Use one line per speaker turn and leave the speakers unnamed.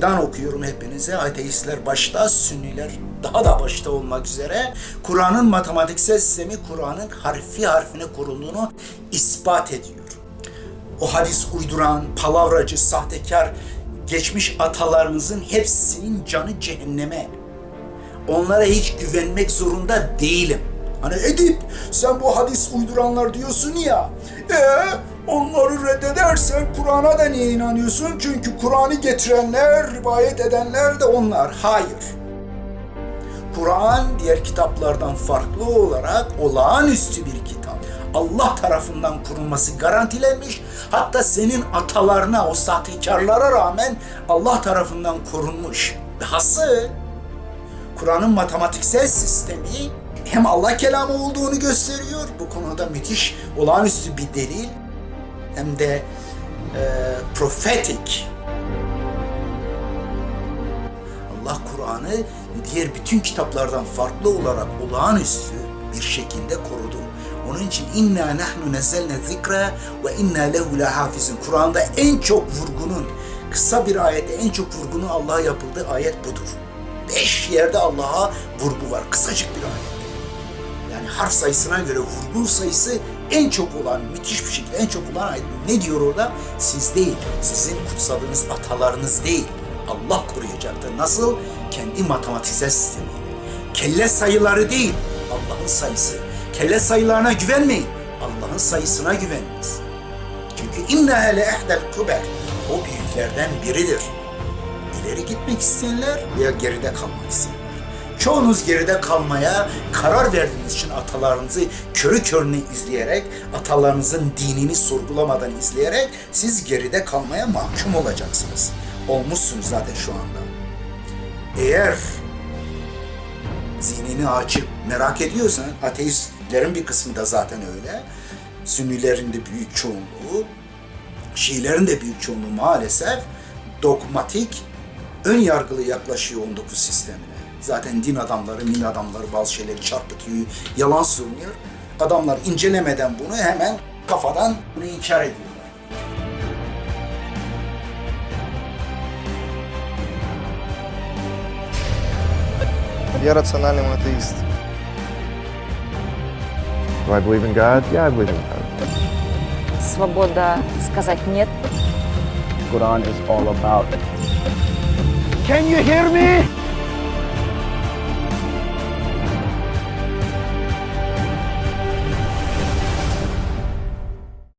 meydan okuyorum hepinize. Ateistler başta, Sünniler daha da başta olmak üzere Kur'an'ın matematiksel sistemi Kur'an'ın harfi harfine kurulduğunu ispat ediyor. O hadis uyduran, palavracı, sahtekar geçmiş atalarınızın hepsinin canı cehenneme. Onlara hiç güvenmek zorunda değilim. Hani Edip sen bu hadis uyduranlar diyorsun ya. E onları reddedersen Kur'an'a da niye inanıyorsun? Çünkü Kur'an'ı getirenler, rivayet edenler de onlar. Hayır. Kur'an diğer kitaplardan farklı olarak olağanüstü bir kitap. Allah tarafından kurulması garantilenmiş. Hatta senin atalarına, o sahtekarlara rağmen Allah tarafından korunmuş. Dahası Kur'an'ın matematiksel sistemi hem Allah kelamı olduğunu gösteriyor. Bu konuda müthiş, olağanüstü bir delil. Hem de e, prophetic. Allah Kur'an'ı diğer bütün kitaplardan farklı olarak olağanüstü bir şekilde korudu. Onun için inna nahnu nezzelne zikra ve inna lehu lahafizun. Kur'an'da en çok vurgunun kısa bir ayette en çok vurgunun Allah'a yapıldığı ayet budur. Beş yerde Allah'a vurgu var. Kısacık bir ayet. Yani harf sayısına göre vurgu sayısı en çok olan, müthiş bir şekilde en çok olan ayet. Ne diyor orada? Siz değil, sizin kutsadığınız atalarınız değil. Allah koruyacaktır. Nasıl? Kendi matematiksel sistemiyle. Kelle sayıları değil, Allah'ın sayısı. Kelle sayılarına güvenmeyin. Allah'ın sayısına güveniniz. Çünkü inna le ehdel kuber. O büyüklerden biridir. İleri gitmek isteyenler veya geride kalmak isteyenler. Çoğunuz geride kalmaya karar verdiğiniz için atalarınızı körü körüne izleyerek, atalarınızın dinini sorgulamadan izleyerek siz geride kalmaya mahkum olacaksınız. Olmuşsunuz zaten şu anda. Eğer zihnini açıp merak ediyorsan, ateistlerin bir kısmı da zaten öyle, Sünnilerin de büyük çoğunluğu, Şiilerin de büyük çoğunluğu maalesef dogmatik, ön yargılı yaklaşıyor 19 sistemine. Zaten din adamları, min adamları bazı şeyleri çarpıtıyor, yalan söylüyor. Adamlar incelemeden bunu hemen kafadan bunu inkar ediyorlar.
Я рациональный монотеист.
Do I believe in God? Yeah, I believe in God.
Свобода сказать «нет».
Quran is all about
Can you hear me?